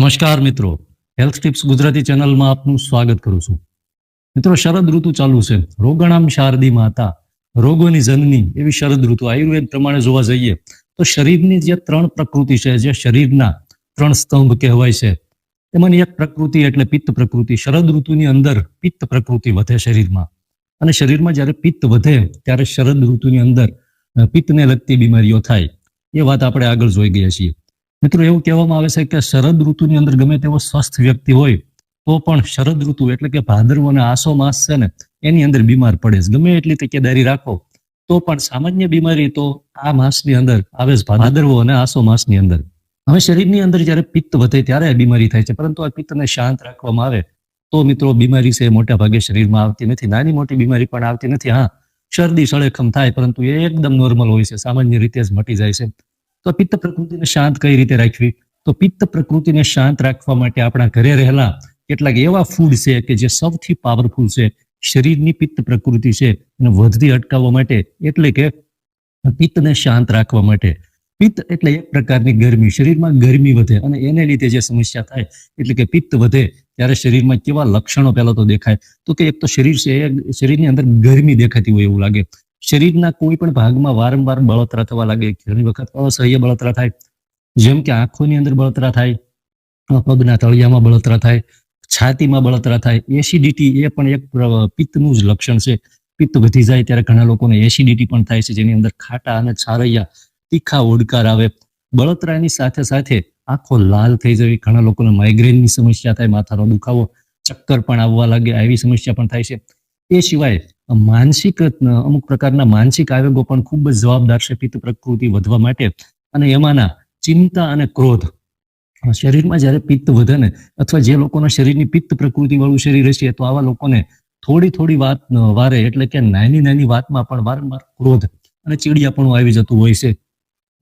નમસ્કાર મિત્રો. Health tips Gujarati ચેનલમાં આપનું સ્વાગત કરું છું. મિત્રો, શરદ ઋતુ ચાલુ છે. રોગણામ શારદી માતા, રોગોની જનની એવી શરદ ઋતુ. આયુર્વેદ પ્રમાણે જોવા જઈએ તો શરીરની જે ત્રણ પ્રકૃતિ છે, જે શરીરના ત્રણ સ્તંભ કહેવાય છે એમાંની એક પ્રકૃતિ એટલે પિત્ત પ્રકૃતિ. શરદ ઋતુની અંદર પિત્ત પ્રકૃતિ વધે શરીરમાં. અને શરીરમાં જ્યારે પિત્ત વધે, ત્યારે શરદ ઋતુની અંદર પિત્તને લગતી બીમારીઓ થાય. એ વાત આપણે આગળ જોઈ ગયા છીએ. મિત્રો, એવું કહેવામાં આવે છે કે શરદ ઋતુની અંદર ગમે તેવો સ્વસ્થ વ્યક્તિ હોય, તો પણ શરદ ઋતુ એટલે કે ભાદરવો અને આસો માસ છે ને, એની અંદર બીમાર પડે છે. ગમે એટલી તકેદારી રાખો, તો પણ સામાન્ય બીમારી તો આ માસની અંદર આવે છે, ભાદરવો અને આસો માસની અંદર. હવે શરીરની અંદર જ્યારે પિત્ત વધે ત્યારે આ બીમારી થાય છે, પરંતુ આ પિત્તને શાંત રાખવામાં આવે, તો મિત્રો બીમારી છે મોટા ભાગે શરીરમાં આવતી નથી. નાની મોટી બીમારી પણ આવતી નથી. હા, શરદી, સળેખમ થાય, પરંતુ એ એકદમ નોર્મલ હોય છે, સામાન્ય રીતે જ મટી જાય છે. તો પિત્ત પ્રકૃતિને શાંત કઈ રીતે રાખવી? તો પિત્ત પ્રકૃતિને શાંત રાખવા માટે આપણા ઘરે રહેલા કેટલાક એવા ફૂડ છે કે જે સૌથી પાવરફુલ છે. શરીરની પિત્ત પ્રકૃતિ છે એને વધતી અટકાવવા માટે એટલે કે પિત્તને શાંત રાખવા માટે. પિત્ત એટલે એક પ્રકારની ગરમી. શરીરમાં ગરમી વધે અને એને લીધે જે સમસ્યા થાય એટલે કે પિત્ત વધે ત્યારે શરીરમાં કેવા લક્ષણો પહેલા તો દેખાય? તો કે એક તો શરીર છે શરીરની અંદર ગરમી દેખાતી હોય એવું લાગે. શરીરના કોઈ પણ ભાગમાં વારંવાર બળતરા થવા લાગે. ઘણી વખત અસહ્ય બળતરા થાય. જેમ કે આંખોની અંદર બળતરા થાય, પગના તળિયામાં બળતરા થાય, છાતીમાં બળતરા થાય. એસિડિટી એ પણ એક પિત્તનું જ લક્ષણ છે. પિત્ત વધી જાય ત્યારે ઘણા લોકોને એસિડિટી પણ થાય છે. જેની અંદર ખાટા અને છારૈયા, તીખા ઓડકાર આવે. બળતરાની સાથે સાથે આંખો લાલ થઈ જવી ઘણા લોકોને માઇગ્રેનની સમસ્યા થાય, માથાનો દુખાવો, ચક્કર પણ આવવા લાગે. આવી સમસ્યા પણ થાય છે. એ સિવાય માનસિક અમુક પ્રકારના માનસિક આવેગો પણ ખૂબ જ જવાબદાર છે પિત્ત પ્રકૃતિ વધવા માટે. અને એમાંના ચિંતા અને ક્રોધ. શરીરમાં જ્યારે પિત્ત વધે ને, અથવા જે લોકોના શરીરની પિત્ત પ્રકૃતિ વાળું શરીર હશે, તો આવા લોકોને થોડી થોડી વાત વારે, એટલે કે નાની નાની વાતમાં પણ વારંવાર ક્રોધ અને ચીડિયાપણું આવી જતું હોય છે.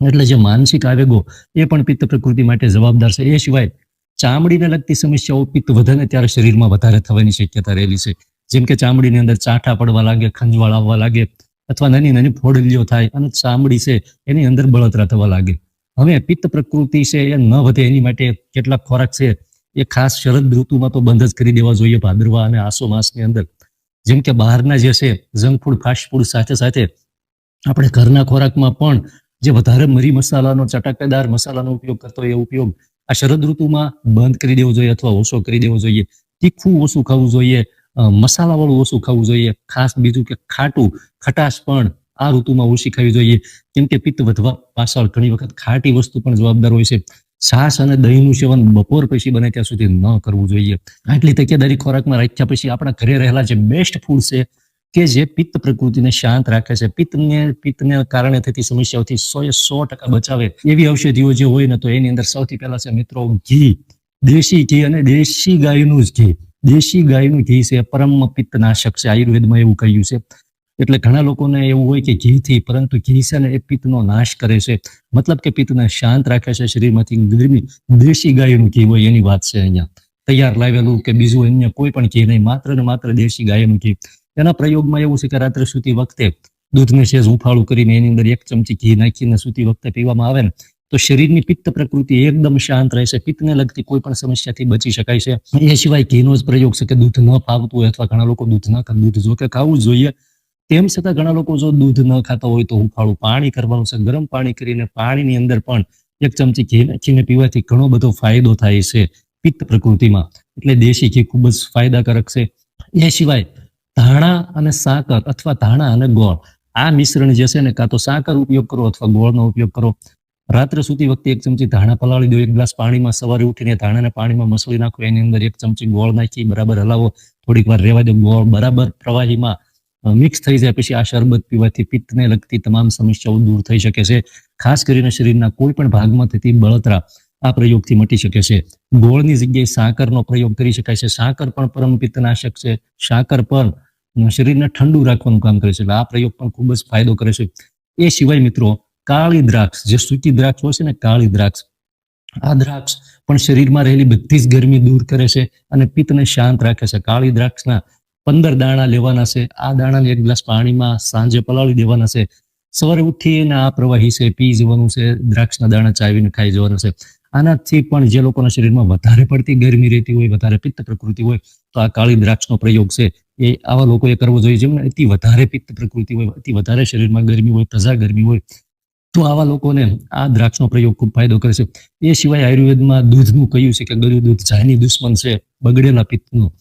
એટલે જે માનસિક આવેગો, એ પણ પિત્ત પ્રકૃતિ માટે જવાબદાર છે. એ સિવાય ચામડીને લગતી સમસ્યાઓ પિત્ત વધે ને, ત્યારે શરીરમાં વધારે થવાની શક્યતા રહેલી છે. જેમ કે ચામડીની અંદર ચાઠા પડવા લાગે, ખંજવાળ આવવા લાગે, અથવા નાની નાની ફોડલીઓ થાય અને ચામડી છે એની અંદર બળતરા થવા લાગે. હવે પિત્ત પ્રકૃતિ છે એ ન વધે એની માટે કેટલાક ખોરાક છે એ ખાસ શરદ ઋતુમાં તો બંધ જ કરી દેવા જોઈએ ભાદરવા અને આસો માસની અંદર. જેમ કે બહારના જે છે જંક ફૂડ, ફાસ્ટ ફૂડ સાથે સાથે આપણે ઘરના ખોરાકમાં પણ જે વધારે મરી મસાલાનો, ચટાકેદાર મસાલાનો ઉપયોગ કરતો એ ઉપયોગ આ શરદ ઋતુમાં બંધ કરી દેવો જોઈએ અથવા ઓછો કરી દેવો જોઈએ. તીખું ઓછું ખાવું જોઈએ. મસાલાવાળું ઓછું ખાવું જોઈએ, ખાસ બીજું કે ખાટું, ખટાશ પણ આ ઋતુમાં ઓછી ખાવી જોઈએ. કેમ કે પિત્ત વધવા પાછળ ઘણી વખત ખાટી વસ્તુ પણ જવાબદાર હોય છે. છાશ અને દહીંનું સેવન બપોર પછી બને ત્યાં સુધી ન કરવું જોઈએ. આટલી તકેદારી ખોરાકમાં રાખ્યા પછી આપણા ઘરે રહેલા જે બેસ્ટ ફૂડ છે, કે જે પિત્ત પ્રકૃતિને શાંત રાખે છે. પિત્તને પિત્તને કારણે થતી સમસ્યાઓથી સો એ સો ટકા બચાવે એવી ઔષધિઓ જે હોય ને તો એની અંદર સૌથી પહેલા છે મિત્રો ઘી. દેશી ઘી અને દેશી ગાયનું જ ઘી. દેશી ગાયનું ઘી છે પરમ પિત્તનાશક છે, આયુર્વેદમાં એવું કહ્યું છે. એટલે ઘણા લોકોને એવું હોય કે ઘીથી, પરંતુ ઘી છે ને એ પિત્તનો નાશ કરે છે. મતલબ કે પિત્તને શાંત રાખે છે શરીરમાંથી ગરમી, દેશી ગાયનું ઘી હોય એની વાત છે અહીંયા. તૈયાર લાવેલું કે બીજું અન્ય કોઈ પણ ઘી નહીં, માત્ર ને માત્ર દેશી ગાયનું ઘી. એના પ્રયોગમાં એવું છે કે રાત્રે સૂતી વખતે દૂધને સેજ હુંફાળું કરીને એની અંદર એક ચમચી ઘી નાખીને સૂતી વખતે પીવામાં આવે ને તો શરીરની પિત્ત પ્રકૃતિ એકદમ શાંત રહેશે. પિત્તને લગતી કોઈ પણ સમસ્યાથી બચી શકાય છે. એ સિવાય ઘીનો જ પ્રયોગ છે કે દૂધ ન ફાવતું હોય અથવા ઘણા લોકો દૂધ ના દૂધ જો ખાવું જોઈએ. તેમ છતાં ઘણા લોકો જો દૂધ ન ખાતા હોય તો હુંફાળું પાણી કરવાનું છે. ગરમ પાણી કરીને પાણીની અંદર પણ એક ચમચી ઘી નાખીને પીવાથી ઘણો બધો ફાયદો થાય છે પિત્ત પ્રકૃતિમાં. એટલે દેશી ઘી ખૂબ જ ફાયદાકારક છે. એ સિવાય ધાણા અને સાકર અથવા ધાણા અને ગોળ આ મિશ્રણ જે છે ને કાં તો સાકર ઉપયોગ કરો અથવા ગોળનો ઉપયોગ કરો. રાત્રે સૂતી વખતે એક ચમચી ધાણા પલાળી દો, એક ગ્લાસ પાણીમાં સવારે ઉઠીને ધાણાને પાણીમાં મસળી નાખો, એની અંદર એક ચમચી ગોળ નાખી, બરાબર હલાવો. થોડીક વાર રહેવા દો, ગોળ બરાબર પ્રવાહીમાં મિક્સ થઈ જાય, પછી આ શરબત પીવાથી પિત્તને લગતી તમામ સમસ્યાઓ દૂર થઈ શકે છે. ખાસ કરીને શરીરના કોઈ પણ ભાગમાં થતી બળતરા આ પ્રયોગથી મટી શકે છે. ગોળની જગ્યાએ સાકરનો પ્રયોગ કરી શકાય છે. સાકર પણ પરમ પિત્તનાશક છે. સાકર પણ શરીરને ઠંડુ રાખવાનું કામ કરે છે. એટલે આ પ્રયોગ પણ ખૂબ જ ફાયદો કરે છે. એ સિવાય મિત્રો કાળી દ્રાક્ષ, જે સૂકી દ્રાક્ષ હોય છે ને કાળી દ્રાક્ષ, આ દ્રાક્ષ પણ શરીરમાં રહેલી બધી જ ગરમી દૂર કરે છે અને પિત્તને શાંત રાખે છે. કાળી દ્રાક્ષના પંદર દાણા લેવાના છે. આ દાણાને એક ગ્લાસ પાણીમાં સાંજે પલાળી દેવાના છે. સવારે ઉઠીને આ પ્રવાહી છે, પી જવાનું છે, દ્રાક્ષના દાણા ચાવીને ખાઈ જવાના છે. આનાથી પણ જે લોકોના શરીરમાં વધારે પડતી ગરમી રહેતી હોય, વધારે પિત્ત પ્રકૃતિ હોય, તો આ કાળી દ્રાક્ષનો પ્રયોગ છે. એ આવા લોકોએ કરવો જોઈએ જેમને અતિ વધારે પિત્ત પ્રકૃતિ હોય, અતિ વધારે શરીરમાં ગરમી હોય, તજા ગરમી હોય તો આવા લોકોને આ દ્રાક્ષનો પ્રયોગ ખૂબ ફાયદો કરે છે. એ સિવાય આયુર્વેદમાં દૂધનું કહ્યું છે કે ગળ્યું દૂધ જાની દુશ્મન છે, બગડેલા પિત્તનું.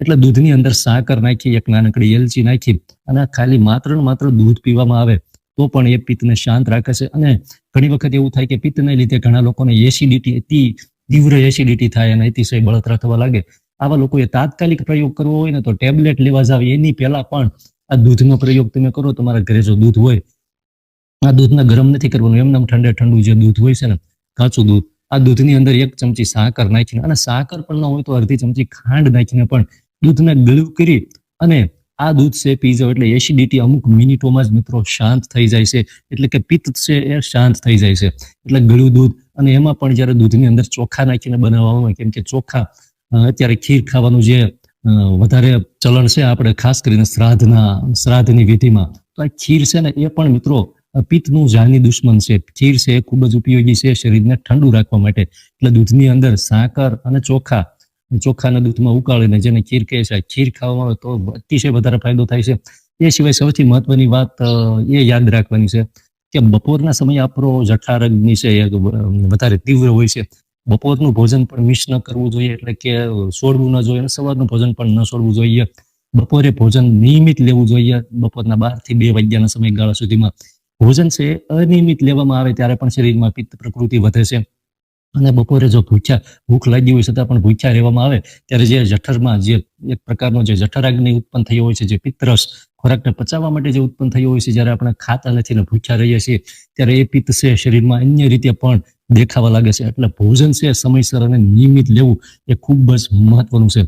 એટલે દૂધની અંદર સાકર નાખી, એક નાનકડી એલચી નાખી અને ખાલી માત્ર ને માત્ર દૂધ પીવામાં આવે તો પણ એ પિત્તને શાંત રાખે છે. અને ઘણી વખત એવું થાય કે પિત્તને લીધે ઘણા લોકોને એસિડિટી અતિ તીવ્ર એસિડિટી થાય અને અતિશય બળતરા થવા લાગે. આવા લોકોએ તાત્કાલિક પ્રયોગ કરવો હોય ને તો ટેબ્લેટ લેવા જાવ. એની પહેલા પણ આ દૂધનો પ્રયોગ તમે કરો. તમારા ઘરે જો દૂધ હોય આ દૂધને ગરમ નથી કરવાનું એમને ઠંડે ઠંડુ જે દૂધ હોય છે ને, કાચું દૂધ, આ દૂધની અંદર એક ચમચી સાકર નાખીને, અને સાકર પણ ન હોય તો અડધી ચમચી ખાંડ નાખીને પણ દૂધને ગળ્યું કરી અને આ દૂધ છે પી જાવ એટલે એસિડિટી અમુક મિનિટોમાં જ મિત્રો શાંત થઈ જાય છે, એટલે કે પિત્ત છે એ શાંત થઈ જાય છે. એટલે ગળ્યું દૂધ અને એમાં પણ જ્યારે દૂધની અંદર ચોખા નાખીને બનાવવામાં આવે, કેમ કે ચોખા અત્યારે ખીર ખાવાનું જે વધારે ચલણ છે, આપણે ખાસ કરીને શ્રાદ્ધના, શ્રાદ્ધની વિધિમાં, તો આ ખીર છે ને એ પણ મિત્રો પિત્તનું જાની દુશ્મન છે. ખીર છે એ ખૂબ જ ઉપયોગી છે શરીરને ઠંડુ રાખવા માટે. એટલે દૂધની અંદર સાકર અને ચોખા ચોખાના દૂધમાં ઉકાળીને જેને ખીર કહે છે. ખીર ખાવામાં આવે તો અતિશય વધારે ફાયદો થાય છે. એ સિવાય સૌથી મહત્વની વાત એ યાદ રાખવાની છે કે બપોરના સમયે આપણો જઠરાગ્નિ છે એ વધારે તીવ્ર હોય છે. બપોરનું ભોજન પણ મિસ ન કરવું જોઈએ, એટલે કે છોડવું ન જોઈએ સવારનું ભોજન પણ ન છોડવું જોઈએ. બપોરે ભોજન નિયમિત લેવું જોઈએ બપોરના બારથી બે વાગ્યાના સમયગાળા સુધીમાં. ભોજન છે અનિયમિત લેવામાં આવે ત્યારે પણ શરીરમાં પિત્ત પ્રકૃતિ વધે છે. અને બપોરે જો ભૂખ્યા, ભૂખ લાગી હોય છતાં પણ ભૂખ્યા રહેવામાં આવે, ત્યારે જે જઠરમાં જે એક પ્રકારનો જે જઠરાગ્નિ ઉત્પન્ન થયો હોય છે, જે પિત્તરસ ખોરાકને પચાવવા માટે જે ઉત્પન્ન થયો હોય છે, જ્યારે આપણે ખાતા નથી ને ભૂખ્યા રહીએ છીએ, ત્યારે એ પિત્ત છે શરીરમાં અન્ય રીતે પણ દેખાવા લાગે છે. એટલે ભોજન છે સમયસર અને નિયમિત લેવું એ ખૂબ જ મહત્વનું છે.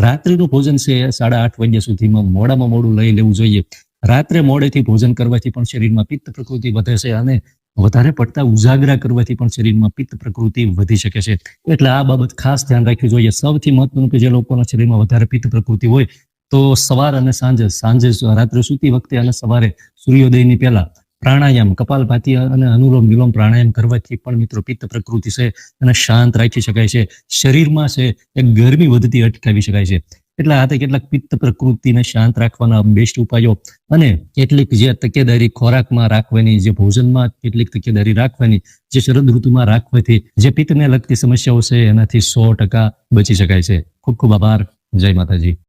રાત્રિનું ભોજન છે સાડા આઠ વાગ્યા સુધીમાં મોડામાં મોડું લઈ લેવું જોઈએ. રાત્રે મોડેથી ભોજન કરવાથી પણ શરીરમાં પિત્ત પ્રકૃતિ વધે છે અને વધારે પડતા ઉજાગરા કરવાથી પણ શરીરમાં પિત્ત પ્રકૃતિ વધી શકે છે. એટલે આ બાબત ખાસ ધ્યાન રાખવું જોઈએ. સૌથી મહત્વનું કે જે લોકોના શરીરમાં વધારે પિત્ત પ્રકૃતિ હોય તો સવાર અને સાંજે સાંજે રાત્રે સૂતી વખતે અને સવારે સૂર્યોદયની પહેલા પ્રાણાયામ, કપાલભાતી અને અનુલોમ વિલોમ પ્રાણાયામ કરવાથી પણ મિત્રો પિત્ત પ્રકૃતિ છે અને શાંત રાખી શકાય છે. શરીરમાં છે એ ગરમી વધતી અટકાવી શકાય છે. એટલે આ કેટલાક પિત્ત પ્રકૃતિને શાંત રાખવાના બેસ્ટ ઉપાયો અને કેટલીક જે તકેદારી ખોરાકમાં રાખવાની, જે ભોજનમાં કેટલીક તકેદારી રાખવાની, જે શરદ ઋતુમાં રાખવાથી જે પિત્તને લગતી સમસ્યાઓ છે, એનાથી સો ટકા બચી શકાય છે. ખૂબ ખૂબ આભાર. જય માતાજી.